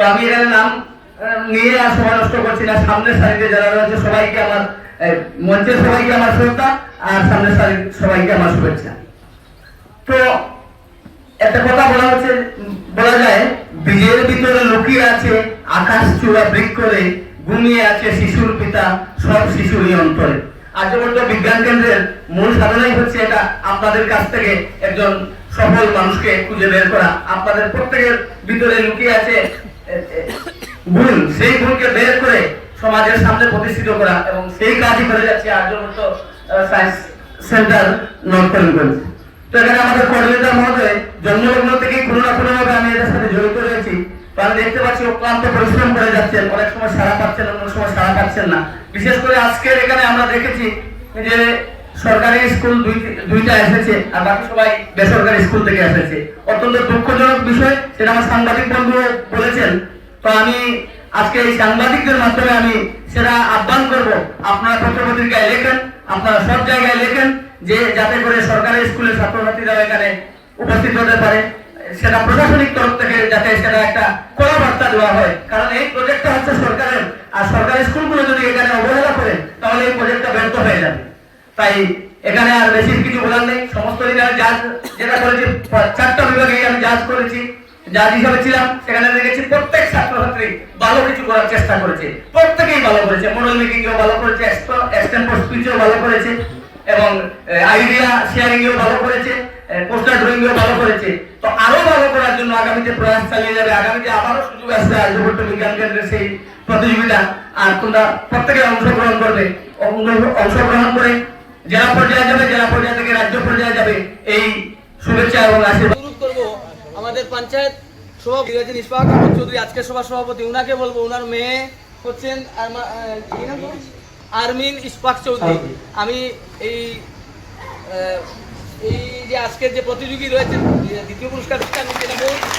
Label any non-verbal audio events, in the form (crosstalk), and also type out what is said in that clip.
তো আমি এখানে নাম নিয়ে আর সময় নষ্ট করছি না। সামনের সারিতে যারা রয়েছে সবাইকে আমার এই, মঞ্চের সবাইকে আমার শ্রদ্ধা আর সামনের সারির সবাইকে আমার শুভেচ্ছা। তো একটা কথা বলা হচ্ছে বলা যায় বীজের ভিতরে লুকিয়ে আছে আকাশ চূড়া বৃক্ষরে ঘুমিয়ে আছে শিশুর পিতা সব শিশুরই অন্তরে। আর্যভট্ট বিজ্ঞান কেন্দ্রের মূল সাধনাই হচ্ছে এটা আপনাদের কাছ থেকে একজন সফল মানুষকে খুঁজে বের করা আপনাদের প্রত্যেকের ভিতরে লুকিয়ে আছে (coughs) এ, সেই গুণকে বের করে সমাজের সামনে প্রতিষ্ঠিত করা এবং সেই কাজই করে যাচ্ছে আর্যভট্ট সায়েন্স সেন্টার নর্থ তো এখানে আমাদের কোঅর্ডিনেটর মহোদয় জন্মলগ্ন থেকে কোনো না কোনো ভাবে আমি এদের সাথে জড়িত রয়েছি। আমি দেখতে পাচ্ছি অক্লান্ত পরিশ্রম করে যাচ্ছেন অনেক সময় সারা পাচ্ছেন অন্য সময় সারা পাচ্ছেন না। বিশেষ করে আজকের এখানে আমরা দেখেছি যে সরকারি স্কুল দুইটা এসেছে, আর বাকি সবাই বেসরকারি স্কুল থেকে এসেছে। অত্যন্ত দুঃখজনক বিষয়, সেটা আমার সাংবাদিক বন্ধু বলেছেন। তো আমি আজকে এই সাংবাদিকদের মাধ্যমে আমি সেটা আহ্বান করব। আপনারা পত্রপত্রিকায় লেখেন, আপনারা সব জায়গায় লেখেন, যে যাতে করে সরকারি স্কুলের ছাত্রছাত্রীরা এখানে উপস্থিত হতে পারে। সেটা প্রশাসনিক তরফ থেকে যাতে সেটা একটা কড়া বার্তা দেওয়া হয়। কারণ এই প্রজেক্টটা হচ্ছে সরকারের, আর সরকারি স্কুলগুলো যদি এখানে অবহেলা করে, তাহলে এই প্রজেক্টটা ব্যর্থ হয়ে যাবে। তাই এখানে আর বেশি কিছু বলার নেই। সমস্ত জাজ যেটা করেছি, চারটা বিভাগে আমি জাজ করেছি। জাজ হিসাবে ছিলাম, সেখানে দেখেছি প্রত্যেক ছাত্রছাত্রী ভালো কিছু করার চেষ্টা করেছে। প্রত্যেকেই ভালো করেছে। মডেল মেকিং এও ভালো করেছে স্পিচও ভালো করেছে, এবং আইডিয়া শেয়ারিং এও ভালো করেছে পোস্টার ড্রয়িং এও ভালো করেছে। তো আরও ভালো করার জন্য আগামীতে প্রয়াস চালিয়ে যাবে। আগামীতে আবারও সুযোগ আসবে আর্যভট্ট বিজ্ঞান কেন্দ্রের সেই প্রতিযোগিতা। আর তোমরা প্রত্যেকে অংশগ্রহণ করবে। অংশগ্রহণ করে জেলা পর্যায়ে যাবে জেলা পর্যায়ে থেকে রাজ্য পর্যায়ে যাবে। এই শুভেচ্ছা এবং আশীর্বাদ। অনুরোধ করব আমাদের পঞ্চায়েত সভাপতি ইশফাক আহমদ চৌধুরী আজকের সভা সভাপতি উনাকে বলব উনার মেয়ে হচ্ছেন? আরমিন ইশফাক চৌধুরী। আমি এই আহ, এই যে আজকের যে প্রতিযোগী রয়েছে দ্বিতীয় পুরস্কার বলছি,